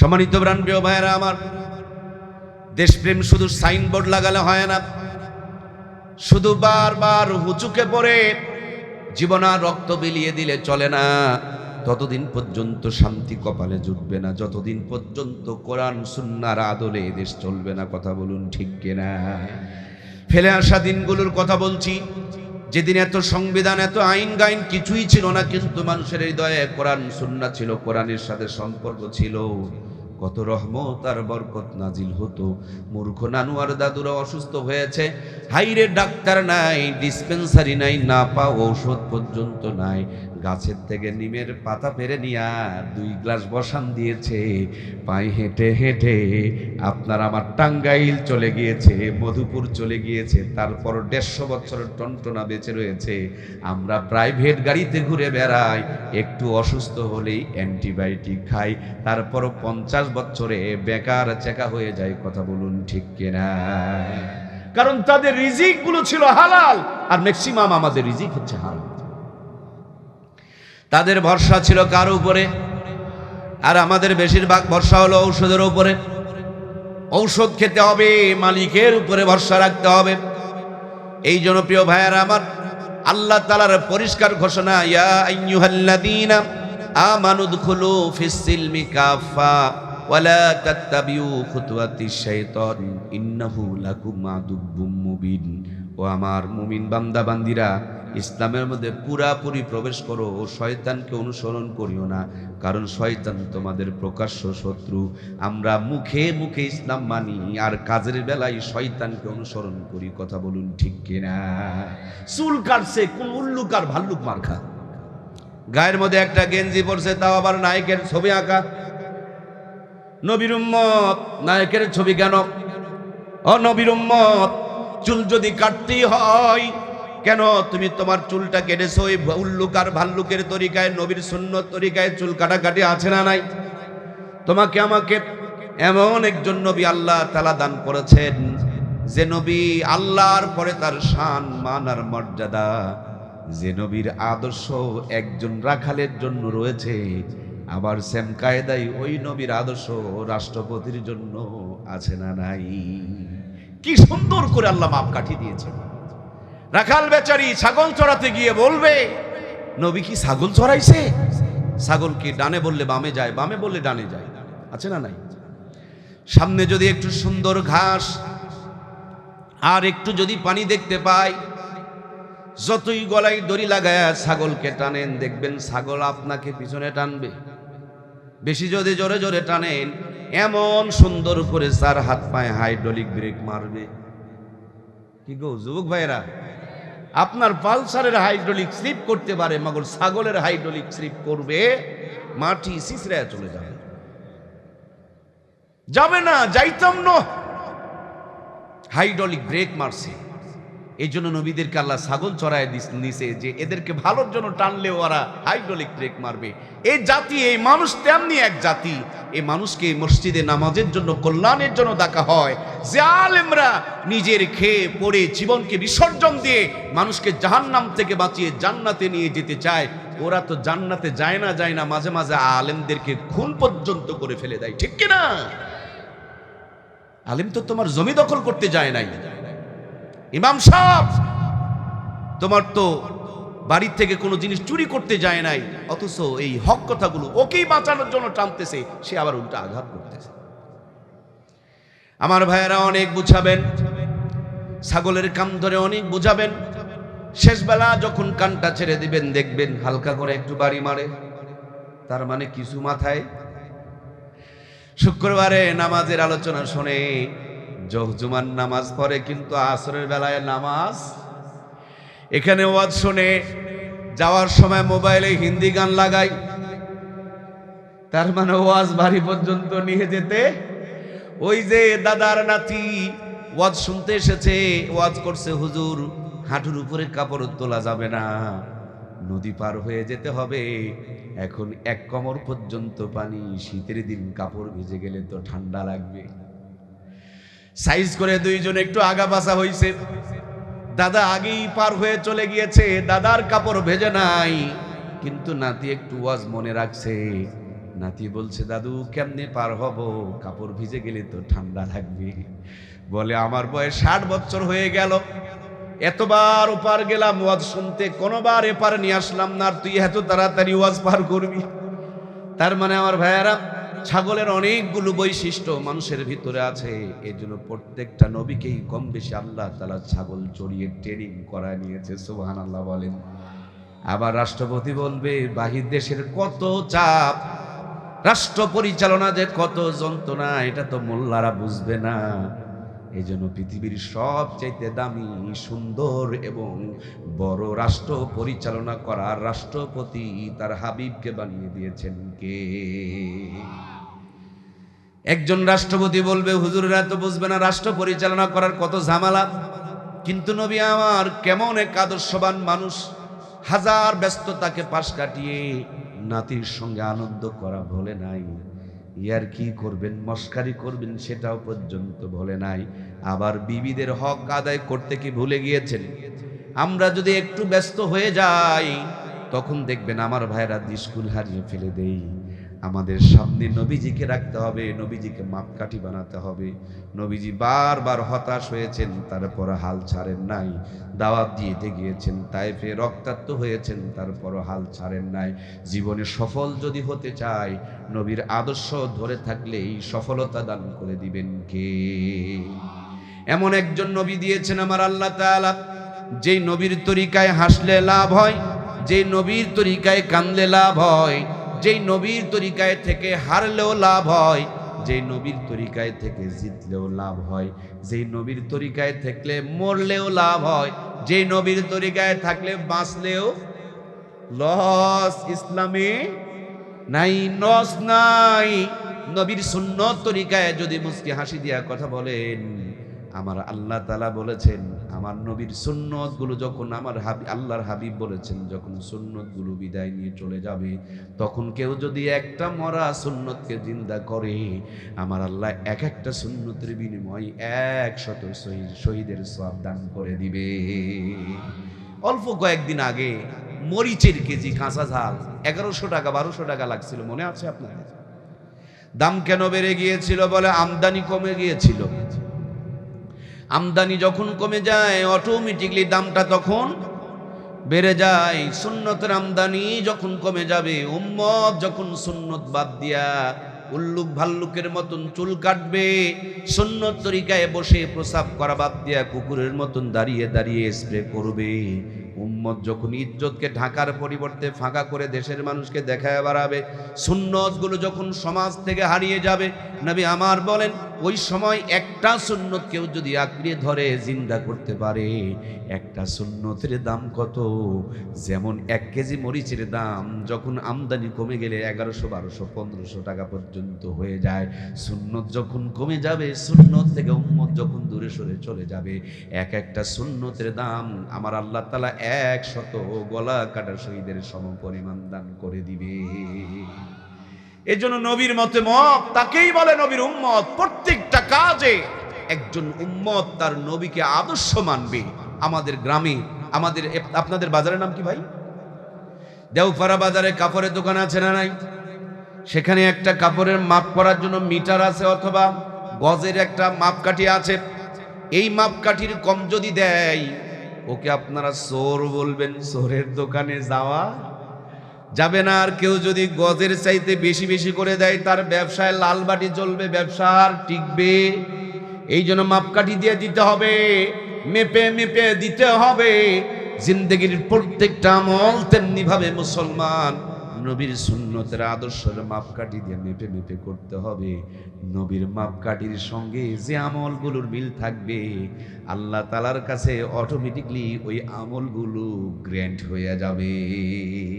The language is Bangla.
সম্মানিত প্রাণপ্রিয় ভাইয়েরা, আমার দেশপ্রেম শুধু সাইনবোর্ড লাগালে হয় না, শুধু বারবার হুচুকে পড়ে জীবনা রক্ত বিলিয়ে দিলে চলে না। ততদিন পর্যন্ত শান্তি কপালে জুটবে না, যতদিন পর্যন্ত কোরআন, সুন্নার আদলে দেশ চলবে না, কথা বলুন ঠিক কিনা? ফেলে আসা দিনগুলোর কথা বলছি, যেদিন এত সংবিধান, এত আইন গাইন কিছুই ছিল না, কিন্তু মানুষের হৃদয়ে কোরআন সুন্না ছিল, কোরআনের সাথে সম্পর্ক ছিল। কত রহমত আর বরকত নাজিল হতো। মূর্খ নানু আর দাদুরা অসুস্থ হয়েছে। হাইরে ডাক্তার নাই ডিসপেন্সারি নাই, না পা ঔষধ পর্যন্ত নাই। গাছের থেকে নিমের পাতা পেরে নিয়া দুই গ্লাস বসান দিয়েছে। পায়ে হেঁটে হেঁটে আপনার আমার টাঙ্গাইল চলে গিয়েছে, মধুপুর চলে গিয়েছে, তারপর দেড়শো বছরের টনটনা বেঁচে রয়েছে। আমরা প্রাইভেট গাড়িতে ঘুরে বেড়াই, একটু অসুস্থ হলেই অ্যান্টিবায়োটিক খাই তারপর পঞ্চাশ বছরে বেকার চেকা হয়ে যায়, কথা বলুন ঠিক কিনা? কারণ তাদের রিজিকগুলো ছিল হালাল, আর ম্যাক্সিমাম আমাদের রিজিক হচ্ছে হালাল তাদের ভরসা ছিল কার উপরে? আর আমাদের বেশিরভাগ ভরসা হলো ঔষধের উপরে। ঔষধ খেতে হবে, মালিকের উপরে ভরসা রাখতে হবে। এই জনপ্রিয় ভাইয়ার আমার, আল্লাহ তালার পরিষ্কার ঘোষণা, ইয়া আইয়ুহাল্লাযীনা আমানু দুখুলু ফিস সিলমি কাফা ওয়ালা মুবিন। ও আমার মুমিন বান্দা বান্দিরা ইসলামের মধ্যে পুরাপুরি প্রবেশ করো ও শয়তানকে অনুসরণ করিও না, কারণ শয়তান তোমাদের প্রকাশ্য শত্রু। আমরা মুখে মুখে ইসলাম মানি, আর কাজের বেলায় শয়তানকে অনুসরণ করি, কথা বলুন ঠিক কিনা? চুল কাটছে, কোন উল্লুক আর ভাল্লুক মার্খা গায়ের মধ্যে একটা গেঞ্জি পরছে, তাও আবার নায়কের ছবি আঁকা। নবীর উম্মত, নায়কের ছবি কেন? ও নবীর উম্মত, চুল যদি কাটতেই হয় কেন তুমি তোমার চুলটা কেটেছো? ওই উল্লুক আর ভাল্লুকের তরিকায়, নবীর সুন্নত তরিকায় চুল কাটাকাটি আছে না নাই? তোমাকে আমাকে এমন একজন নবী আল্লাহ তালা দান করেছেন, যে নবী আল্লাহর পরে তার শান, মান আর মর্যাদা, যে নবীর আদর্শ একজন রাখালের জন্য রয়েছে, আবার সেম কায়দাই ওই নবীর আদর্শ রাষ্ট্রপতির জন্য আছে না নাই? কি সুন্দর করে আল্লাহ মাপ কাঠি দিয়েছে রাখাল বেচারি ছাগল চড়াতে গিয়ে বলবে, নবী কি ছাগল চড়াইছে? ছাগল কি ডানে বললে বামে যায়, বামে বললে ডানে যায়। আছে না নাই? সামনে যদি একটু সুন্দর ঘাস, আর একটু যদি পানি দেখতে পাই, যতই গলায় দড়ি লাগায় ছাগলকে টানেন, দেখবেন ছাগল আপনাকে পিছনে টানবে। বেশি যদি জোরে জোরে টানেন, এমন সুন্দর করে চার হাত পায়ে হাইড্রোলিক ব্রেক মারবে। কি গো, যুবক ভাইরা আপনার পালসারের হাইড্রোলিক স্লিপ করতে পারে, মগর ছাগলের হাইড্রোলিক স্লিপ করবে, মাটি সিসরায় চলে যাবে। যাবে না, যাইতাম না। হাইড্রোলিক ব্রেক মারছে। এই জন্য নবীদেরকে আল্লাহ ছাগল চড়ায় নিছে যে এদেরকে ভালোর জন্য টানলে ওরা হাইড্রোলিক ব্রেক মারবে। এই জাতি, এই মানুষ তেমনি এক জাতি। এই মানুষকে মসজিদে নামাজের জন্য, কল্যাণের জন্য ডাকা হয়। যে আলেমরা নিজের খেয়ে পড়ে জীবনকে বিসর্জন দিয়ে মানুষকে জাহান্নাম থেকে বাঁচিয়ে জান্নাতে নিয়ে যেতে চায়, ওরা তো জান্নাতে যায় না যায় না, মাঝে মাঝে আলেমদেরকে খুন পর্যন্ত করে ফেলে দেয়। ঠিক কিনা? আলেম তো তোমার জমি দখল করতে যায় নাই। ইমাম সাহেব, তোমার তো বাড়ির থেকে কোনো জিনিস চুরি করতে যায় নাই, অথচ এই হক কথাগুলো ওকেই বাঁচানোর জন্য টানতেছে, সে আবার উল্টা আঘাত করতেছে। আমার ভাইয়েরা অনেক বুঝাবেন, ছাগলের কাম ধরে অনেক বুঝাবেন, শেষবেলা যখন কানটা ছেড়ে দিবেন, দেখবেন হালকা করে একটু বাড়ি মারে, তার মানে কিছু মাথায়। শুক্রবারে নামাজের আলোচনা শুনে জুমার নামাজ পড়ে, কিন্তু আসরের বেলায় নামাজ। এখানে ওয়াজ শুনে, যাওয়ার সময় মোবাইলে হিন্দি গান লাগাই। তার মানে ওয়াজ বাড়ি পর্যন্ত নিয়ে যেতে। ওই যে দাদার নাতি ওয়াজ শুনতে এসেছে, ওয়াজ করছে, হুজুর, হাঁটুর উপরে কাপড় তোলা যাবে না। নদী পার হয়ে যেতে হবে। এখন এক কমর পর্যন্ত পানি, শীতের দিন কাপড় ভিজে গেলে তো ঠান্ডা লাগবে। সাইজ করে দুইজন একটু আগা পাশা হইছে। দাদা আগেই পার হয়ে চলে গিয়েছে, দাদার কাপড় ভেজে নাই। কিন্তু নাতি একটু ওয়াজ মনে রাখছে। নাতি বলছে, দাদু, কেমনে পার হব? কাপড় ভিজে গেলে তো ঠান্ডা লাগবে। বলে, আমার বয়স ষাট বছর হয়ে গেল। এতবার ওপার গেলাম, ওয়াজ শুনতে কোনোবার এপার নিয়ে আসলাম না, আর তুই এত তাড়াতাড়ি ওয়াজ পার করবি? তার মানে আমার ভাইয়ারা ছাগলের অনেকগুলো বৈশিষ্ট্য মানুষের ভিতরে আছে। এই জন্য প্রত্যেকটা নবীকেই কম বেশি আল্লাহ তালা ছাগল চড়িয়ে ট্রেনিং করা নিয়েছে সুবাহান আল্লাহ বলেন। আবার রাষ্ট্রপতি বলবে, বাহির দেশের কত চাপ, রাষ্ট্র পরিচালনা যে কত যন্ত্রণা, এটা তো মোল্লারা বুঝবে না। এই জন্য পৃথিবীর সবচাইতে দামি, সুন্দর এবং বড় রাষ্ট্র পরিচালনা করার রাষ্ট্রপতি তার হাবিবকে বানিয়ে দিয়েছেন কে? একজন রাষ্ট্রপতি বলবে, হুজুরেরা তো বুঝবে না রাষ্ট্র পরিচালনা করার কত ঝামেলা। কিন্তু নবী আমার কেমন এক আদর্শবান মানুষ। হাজার ব্যস্ততাকে পাশ কাটিয়ে নাতির সঙ্গে আনন্দ করা ভোলে নাই। ইয়ার কি করবেন, মস্কারি করবেন সেটাও পর্যন্ত ভোলে নাই। আবার বিবিদের হক আদায় করতে কি ভুলে গিয়েছেন? আমরা যদি একটু ব্যস্ত হয়ে যাই, তখন দেখবেন আমার ভাইরা স্কুল হারিয়ে ফেলে দেই। আমাদের সামনে নবীজিকে রাখতে হবে, নবীজিকে মাপকাঠি বানাতে হবে। নবীজি বারবার হতাশ হয়েছেন, তারপর হাল ছাড়েন নাই। দাওয়াত দিয়েতে গিয়েছেন তাইফে রক্তাক্ত হয়েছেন, তারপর হাল ছাড়েন নাই। জীবনে সফল যদি হতে চায়, নবীর আদর্শ ধরে থাকলেই সফলতা দান করে দিবেন কে? এমন একজন নবী দিয়েছেন আমার আল্লাহ তাআলা, যেই নবীর তরিকায় হাসলে লাভ হয়, যেই নবীর তরিকায় কানলে লাভ হয়। যেই নবীর তরিকায় থেকে হারলেও লাভ হয়, যেই নবীর তরিকায় থেকে জিতলেও লাভ হয়, যেই নবীর তরিকায় থাকলে মরলেও লাভ হয়, যেই নবীর তরিকায় থাকলে বাঁচলেও লস ইসলামে নাই নস নাই। নবীর সুন্নত তরিকায় যদি মুসকি হাসি দিয়া কথা বলেন, আমার আল্লাহ তালা বলেছেন আমার নবীর সুন্নতগুলো যখন আমার হাবি আল্লাহর হাবিব বলেছেন, যখন সুন্নতগুলো বিদায় নিয়ে চলে যাবে, তখন কেউ যদি একটা মরা সুন্নতকে জিন্দা করে, আমার আল্লাহ এক একটা সুন্নতের বিনিময় একশত শহীদ শহীদের সব দান করে দিবে। অল্প কয়েকদিন আগে মরিচের কেজি কাঁচা ঝাল এগারোশো টাকা, বারোশো টাকা লাগছিল, মনে আছে আপনাদের? দাম কেন বেড়ে গিয়েছিল বলে আমদানি কমে গিয়েছিল? আমদানি যখন কমে যায় অটোমেটিকলি দামটা তখন বেড়ে যায়। সুন্নতের আমদানি যখন কমে যাবে, উম্মত যখন সুন্নত বাদ দিয়া উল্লুক ভাল্লুকের মতন চুল কাটবে, সুন্নত তরিকায় বসে প্রসাব করা বাদ দিয়া কুকুরের মতন দাঁড়িয়ে দাঁড়িয়ে স্প্রে করবে। উম্মত যখন ইজ্জতকে ঢাকার পরিবর্তে ফাঁকা করে দেশের মানুষকে দেখায় বাড়াবে, সুন্নতগুলো যখন সমাজ থেকে হারিয়ে যাবে, নবী আমার বলেন ওই সময় একটা সুন্নত কেউ যদি আঁকড়িয়ে ধরে, জিন্দা করতে পারে। একটা সুন্নতের দাম কত? যেমন এক কেজি মরিচের দাম যখন আমদানি কমে গেলে এগারোশো, বারোশো, পনেরোশো টাকা পর্যন্ত হয়ে যায়। সুন্নত যখন কমে যাবে, সুন্নত থেকে উম্মত যখন দূরে সরে চলে যাবে। এক একটা সুন্নতের দাম আমার আল্লাহ তালা এক শত গলা কাটা শহীদের সম পরিমাণ দান করে দিবে। এজন্য নবীর মতে মত, তাকেই বলে নবীর উম্মত। প্রত্যেকটা কাজে একজন উম্মত তার নবীকে আদর্শ মানবে। আমাদের গ্রামে, আমাদের আপনাদের বাজারের নাম কি ভাই? দেওপাড়া বাজারে কাপড়ের দোকান আছে না নাই? সেখানে একটা কাপড়ের মাপ করার জন্য মিটার আছে অথবা গজের একটা মাপকাঠি আছে। এই মাপকাঠির কম যদি দেয়, ওকে আপনারা চোর বলবেন চোরের দোকানে যাওয়া যাবে না আর কেউ যদি গজের চাইতে বেশি বেশি করে দেয়, তার ব্যবসায় লাল বাটি চলবে ব্যবসা আর টিকবে। এই জন্য মাপকাঠি দিয়ে দিতে হবে, মেপে মেপে দিতে হবে। জিন্দগির প্রত্যেকটা আমল তেমনি ভাবে মুসলমান নবীর সুন্নতের আদর্শের মাপকাঠি দিয়ে মেপে মেপে করতে হবে। নবীর মাপকাঠির সঙ্গে যে আমলগুলোর মিল থাকবে, আল্লাহ তালার কাছে অটোমেটিকলি ওই আমলগুলো গ্র্যান্ট হয়ে যাবে।